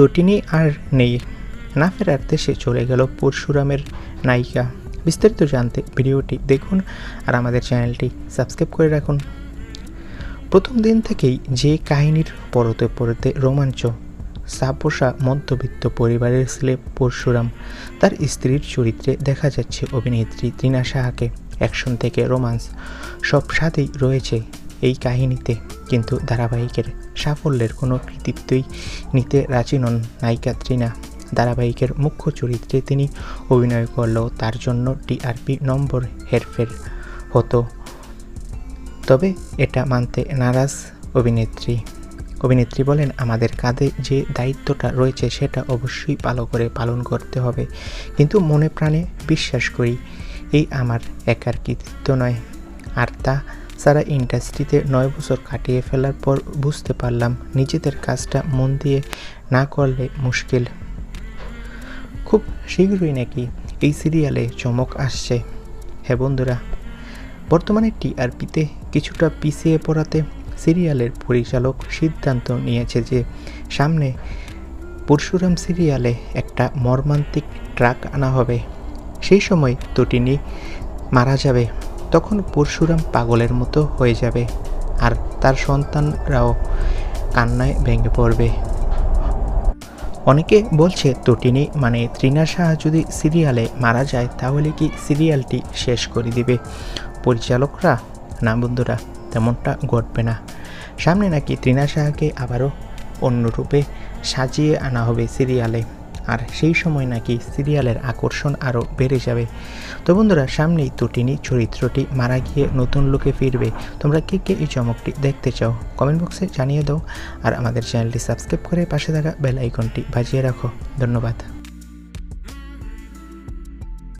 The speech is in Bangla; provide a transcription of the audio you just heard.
তটিনী আর নেই। না ফেরার দেশে চলে গেল পরশুরামের নায়িকা। বিস্তারিত জানতে ভিডিওটি দেখুন আর আমাদের চ্যানেলটি সাবস্ক্রাইব করে রাখুন। প্রথম দিন থেকেই যে কাহিনীর পরতে পরতে রোমাঞ্চ। সাপোসা মধ্যবিত্ত পরিবারের ছেলে পরশুরাম, তার স্ত্রীর চরিত্রে দেখা যাচ্ছে অভিনেত্রী তৃণা সাহাকে। অ্যাকশন থেকে রোমান্স, সব সাথেই রয়েছে। এই কাহিনীতে কিন্তু ধারাবাহিকের সাফল্যের কোনো কৃতিত্বই নিতে রাজি নন নায়িকা তৃণা ধারাবাহিকের মুখ্য চরিত্রে তিনি অভিনয় করলেও তার জন্য টিআরপি নম্বর হেরফের হতো। তবে এটা মানতে নারাজ অভিনেত্রী। অভিনেত্রী বলেন, আমাদের কাঁধে যে দায়িত্বটা রয়েছে সেটা অবশ্যই ভালো করে পালন করতে হবে। কিন্তু মনে প্রাণে বিশ্বাস করি, এই আমার একার কৃতিত্ব নয়। আর তা সারা ইন্ডাস্ট্রিতে নয় বছর কাটিয়ে ফেলার পর বুঝতে পারলাম নিজেদের কাজটা মন দিয়ে না করলে মুশকিল। খুব শীঘ্রই নাকি এই সিরিয়ালে চমক আসছে। হ্যাঁ বন্ধুরা, বর্তমানে টিআরপিতে কিছুটা পিছিয়ে পড়াতে সিরিয়ালের পরিচালক সিদ্ধান্ত নিয়েছে যে সামনে পরশুরাম সিরিয়ালে একটা মর্মান্তিক ট্রাক আনা হবে। সেই সময় তটিনী মারা যাবে। তখন পরশুরাম পাগলের মতো হয়ে যাবে আর তার সন্তানরাও কান্নায় ভেঙে পড়বে। অনেকে বলছে তটিনী মানে তৃণা সাহা যদি সিরিয়ালে মারা যায়, তাহলে কি সিরিয়ালটি শেষ করে দিবে? পরিচালকরা, না বন্ধুরা, তেমনটা ঘটবে না। সামনে নাকি তৃণা সাহাকে আবারও অন্য রূপে সাজিয়ে আনা হবে সিরিয়ালে। আর সেই সময় নাকি সিরিয়ালের আকর্ষণ আরও বেড়ে যাবে। তো বন্ধুরা, সামনেই তুটিনি চরিত্রটি মারা গিয়ে নতুন লোকে ফিরবে। তোমরা কে কে এই চমকটি দেখতে চাও? কমেন্ট বক্সে জানিয়ে দাও। আর আমাদের চ্যানেলটি সাবস্ক্রাইব করে পাশে থাকা বেল আইকনটি বাজিয়ে রাখো। ধন্যবাদ।